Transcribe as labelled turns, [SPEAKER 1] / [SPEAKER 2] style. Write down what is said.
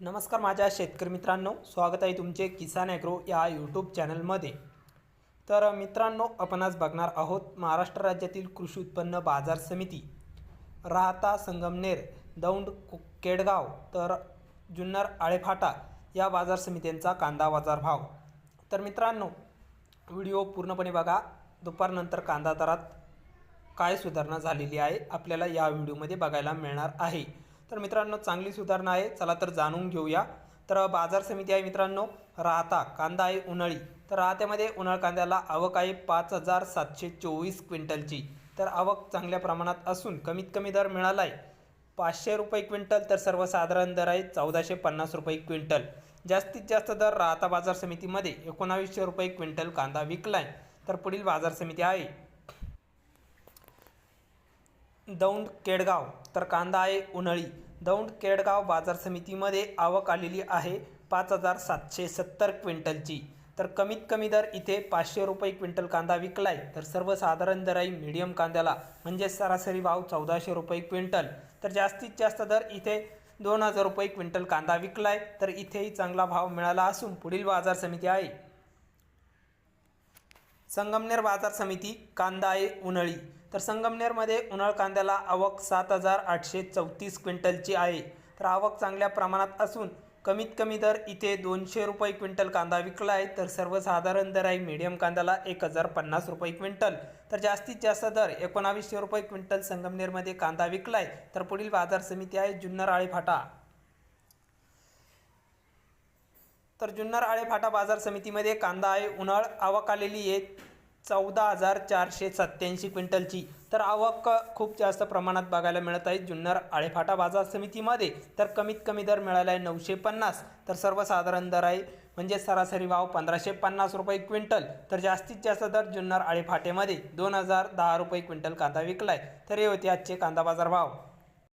[SPEAKER 1] नमस्कार माझ्या शेतकरी मित्रांनो स्वागत आहे तुमचे किसान ॲग्रो या यूट्यूब चॅनलमध्ये. तर मित्रांनो आपण आज बघणार आहोत महाराष्ट्र राज्यातील कृषी उत्पन्न बाजार समिती राहता संगमनेर दौंड कु- केडगाव तर जुन्नर आळेफाटा या बाजार समित्यांचा कांदा बाजार भाव तर मित्रांनो व्हिडिओ पूर्णपणे बघा. दुपारनंतर कांदा दरात काय सुधारणा झालेली आहे आपल्याला या व्हिडिओमध्ये बघायला मिळणार आहे. तर मित्रांनो चांगली सुधारणा आहे. चला तर जाणून घेऊया. तर बाजार समिती आहे मित्रांनो राहता कांदा आहे उन्हाळी. तर राहत्यामध्ये उन्हाळ कांद्याला आवक आहे पाच हजार सातशे चोवीस क्विंटलची. तर आवक चांगल्या प्रमाणात असून कमीत कमी दर मिळाला आहे पाचशे रुपये क्विंटल तर सर्वसाधारण दर आहे चौदाशे पन्नास रुपये क्विंटल. जास्तीत जास्त दर राहता बाजार समितीमध्ये एकोणावीसशे रुपये क्विंटल कांदा विकलाय. तर पुढील बाजार समिती आहे दौंड केडगाव तर कांदा आहे उन्हाळी. दौंड केडगाव बाजार समितीमध्ये आवक आलेली आहे पाच हजार सातशे सत्तर क्विंटलची. तर कमीत कमी दर इथे पाचशे रुपये क्विंटल कांदा विकलाय. तर सर्वसाधारण दर आहे मीडियम कांद्याला म्हणजे सरासरी भाव चौदाशे रुपये क्विंटल. तर जास्तीत जास्त दर इथे दोन हजार रुपये क्विंटल कांदा विकलाय. तर इथेही चांगला भाव मिळाला असून पुढील बाजार समिती आहे. संगमनेर बाजार समिती कांदा आहे उन्हाळी. तर संगमनेरमध्ये उन्हाळ कांद्याला आवक सात हजार आठशे चौतीस क्विंटलची आहे. तर आवक चांगल्या प्रमाणात असून कमीत कमी दर इथे दोनशे रुपये क्विंटल कांदा विकला आहे. तर सर्वसाधारण दर आहे मीडियम कांद्याला एक हजार पन्नास रुपये क्विंटल. तर जास्तीत जास्त दर एकोणावीसशे रुपये क्विंटल संगमनेरमध्ये कांदा विकला आहे तर पुढील बाजार समिती आहे जुन्नर आळेफाटा तर जुन्नर आळेफाटा बाजार समितीमध्ये कांदा आहे उन्हाळ आवक आलेली आहे. चौदा हजार चारशे सत्त्याऐंशी क्विंटलची. तर आवक खूप जास्त प्रमाणात बघायला मिळत आहे. जुन्नर आळेफाटा बाजार समितीमध्ये तर कमीत कमी दर मिळाला आहे नऊशे पन्नास. तर सर्वसाधारण दर आहे म्हणजे सरासरी भाव पंधराशे पन्नास रुपये क्विंटल. तर जास्तीत जास्त दर जुन्नर आळेफाटेमध्ये दोन हजार दहा रुपये क्विंटल कांदा विकला आहे तर हे होते आजचे कांदा बाजार भाव.